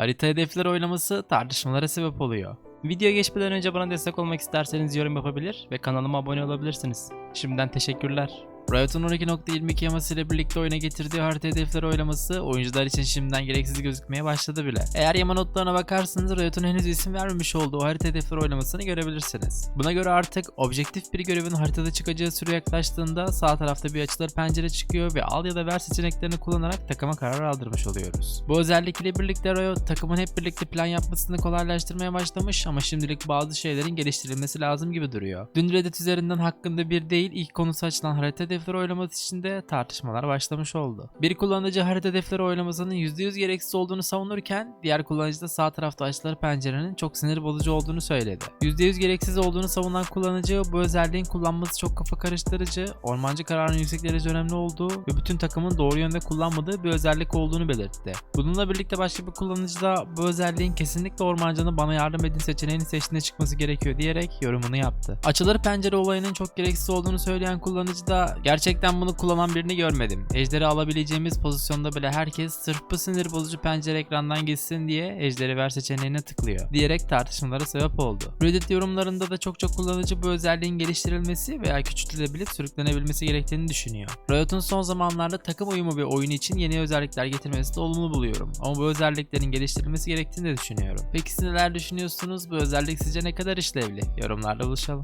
Harita hedefleri oylaması tartışmalara sebep oluyor. Videoya geçmeden önce bana destek olmak isterseniz yorum yapabilir ve kanalıma abone olabilirsiniz. Şimdiden teşekkürler. Riot'un 12.22 yaması ile birlikte oyuna getirdiği harita hedefleri oylaması oyuncular için şimdiden gereksiz gözükmeye başladı bile. Eğer yama notlarına bakarsanız Riot'un henüz isim vermemiş olduğu harita hedefleri oylamasını görebilirsiniz. Buna göre artık objektif bir görevin haritada çıkacağı süre yaklaştığında sağ tarafta bir açılır pencere çıkıyor ve al ya da ver seçeneklerini kullanarak takıma karar aldırmış oluyoruz. Bu özellikle birlikte Riot takımın hep birlikte plan yapmasını kolaylaştırmaya başlamış ama şimdilik bazı şeylerin geliştirilmesi lazım gibi duruyor. Dün Reddit üzerinden hakkında bir değil ilk konusu açılan harita hedefleri oylaması için de tartışmalar başlamış oldu. Bir kullanıcı harita hedefleri oylamasının %100 gereksiz olduğunu savunurken diğer kullanıcı da sağ tarafta açılan pencerenin çok sinir bozucu olduğunu söyledi. %100 gereksiz olduğunu savunan kullanıcı bu özelliğin kullanması çok kafa karıştırıcı, ormancı kararının yüksek derece önemli olduğu ve bütün takımın doğru yönde kullanmadığı bir özellik olduğunu belirtti. Bununla birlikte başka bir kullanıcı da bu özelliğin kesinlikle ormancının bana yardım edin seçeneğini seçtiğinde çıkması gerekiyor diyerek yorumunu yaptı. Açılır pencere olayının çok gereksiz olduğunu söyleyen kullanıcı da gerçekten bunu kullanan birini görmedim. Ejderi alabileceğimiz pozisyonda bile herkes sırf bu sinir bozucu pencere ekrandan gitsin diye ejderi ver seçeneğine tıklıyor diyerek tartışmalara sebep oldu. Reddit yorumlarında da çok çok kullanıcı bu özelliğin geliştirilmesi veya küçültülebilip sürüklenebilmesi gerektiğini düşünüyor. Riot'un son zamanlarda takım uyumu bir oyun için yeni özellikler getirmesi de olumlu buluyorum. Ama bu özelliklerin geliştirilmesi gerektiğini de düşünüyorum. Peki siz neler düşünüyorsunuz? Bu özellik sizce ne kadar işlevli? Yorumlarda buluşalım.